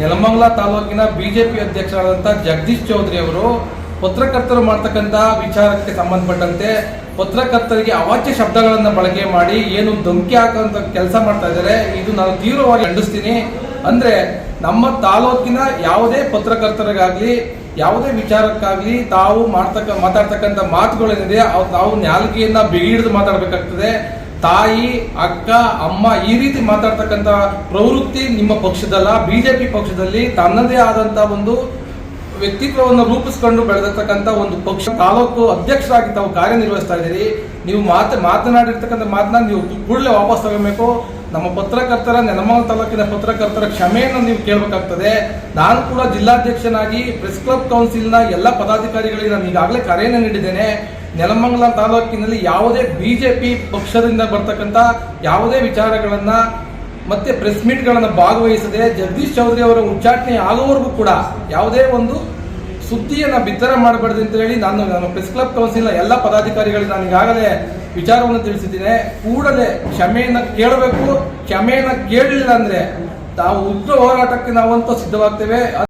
ನೆಲಮಂಗಲ ತಾಲೂಕಿನ ಬಿಜೆಪಿ ಅಧ್ಯಕ್ಷರಾದಂಥ ಜಗದೀಶ್ ಚೌಧರಿ ಅವರು ಪತ್ರಕರ್ತರು ಮಾಡ್ತಕ್ಕಂಥ ವಿಚಾರಕ್ಕೆ ಸಂಬಂಧಪಟ್ಟಂತೆ ಪತ್ರಕರ್ತರಿಗೆ ಅವಾಚ್ಯ ಶಬ್ದಗಳನ್ನು ಬಳಕೆ ಮಾಡಿ ಏನು ಧಮಕಿ ಹಾಕುವಂತ ಕೆಲಸ ಮಾಡ್ತಾ ಇದ್ದಾರೆ. ಇದು ನಾನು ತೀವ್ರವಾಗಿ ಖಂಡಿಸ್ತೀನಿ. ಅಂದ್ರೆ ನಮ್ಮ ತಾಲೂಕಿನ ಯಾವುದೇ ಪತ್ರಕರ್ತರಿಗಾಗ್ಲಿ, ಯಾವುದೇ ವಿಚಾರಕ್ಕಾಗ್ಲಿ ತಾವು ಮಾಡ್ತಕ್ಕ ಮಾತಾಡ್ತಕ್ಕಂಥ ಮಾತುಗಳೇನಿದೆ ತಾವು ನಾಲ್ಗೆಯನ್ನ ಬಿಗಿಡಿದು ಮಾತಾಡಬೇಕಾಗ್ತದೆ. ತಾಯಿ, ಅಕ್ಕ, ಅಮ್ಮ ಈ ರೀತಿ ಮಾತಾಡ್ತಕ್ಕಂಥ ಪ್ರವೃತ್ತಿ ನಿಮ್ಮ ಪಕ್ಷದಲ್ಲ. ಬಿಜೆಪಿ ಪಕ್ಷದಲ್ಲಿ ತನ್ನದೇ ಆದಂತ ಒಂದು ವ್ಯಕ್ತಿತ್ವವನ್ನು ರೂಪಿಸ್ಕೊಂಡು ಬೆಳೆದಿರ್ತಕ್ಕಂಥ ಒಂದು ಪಕ್ಷ. ತಾಲೂಕು ಅಧ್ಯಕ್ಷರಾಗಿ ತಾವು ಕಾರ್ಯನಿರ್ವಹಿಸ್ತಾ ಇದ್ದೀರಿ. ನೀವು ಮಾತು, ಮಾತನಾಡಿರ್ತಕ್ಕಂಥ ಮಾತನ್ನ ನೀವು ಕೂಡಲೇ ವಾಪಸ್ ತಗೋಬೇಕು ನಮ್ಮ ಪತ್ರಕರ್ತರ, ನೆಲಮಂಗಲ ತಾಲೂಕಿನ ಪತ್ರಕರ್ತರ ಕ್ಷಮೆಯನ್ನು ನೀವು ಕೇಳಬೇಕಾಗ್ತದೆ. ನಾನು ಕೂಡ ಜಿಲ್ಲಾಧ್ಯಕ್ಷನಾಗಿ, ಪ್ರೆಸ್ ಕ್ಲಬ್ ಕೌನ್ಸಿಲ್ನ ಎಲ್ಲ ಪದಾಧಿಕಾರಿಗಳಿಗೆ ನಾನು ಈಗಾಗಲೇ ಕರೆಯನ್ನು ನೀಡಿದ್ದೇನೆ. ನೆಲಮಂಗಲ ತಾಲೂಕಿನಲ್ಲಿ ಯಾವುದೇ ಬಿಜೆಪಿ ಪಕ್ಷದಿಂದ ಬರ್ತಕ್ಕಂಥ ಯಾವುದೇ ವಿಚಾರಗಳನ್ನ ಮತ್ತೆ ಪ್ರೆಸ್ ಮೀಟ್ಗಳನ್ನು ಭಾಗವಹಿಸದೆ ಜಗದೀಶ್ ಚೌಧರಿ ಅವರ ಉಚ್ಚಾಟನೆ ಆಗುವವರೆಗೂ ಕೂಡ ಯಾವುದೇ ಒಂದು ಸುದ್ದಿಯನ್ನ ಬಿತ್ತರ ಮಾಡಬಾರ್ದು ಅಂತ ಹೇಳಿ ನಾನು ನಾನು ಪ್ರೆಸ್ ಕ್ಲಬ್ ಕೌನ್ಸಿಲ್ನ ಎಲ್ಲ ಪದಾಧಿಕಾರಿಗಳಿಗೆ ನಾನು ಈಗಾಗಲೇ ವಿಚಾರವನ್ನು ತಿಳಿಸಿದ್ದೇನೆ. ಕೂಡಲೇ ಕ್ಷಮೆಯನ್ನ ಕೇಳಬೇಕು. ಕ್ಷಮೆಯನ್ನ ಕೇಳಲಿಲ್ಲ ಅಂದ್ರೆ ತಾವು ಉಗ್ರ ಹೋರಾಟಕ್ಕೆ ನಾವಂತೂ ಸಿದ್ಧವಾಗ್ತೇವೆ.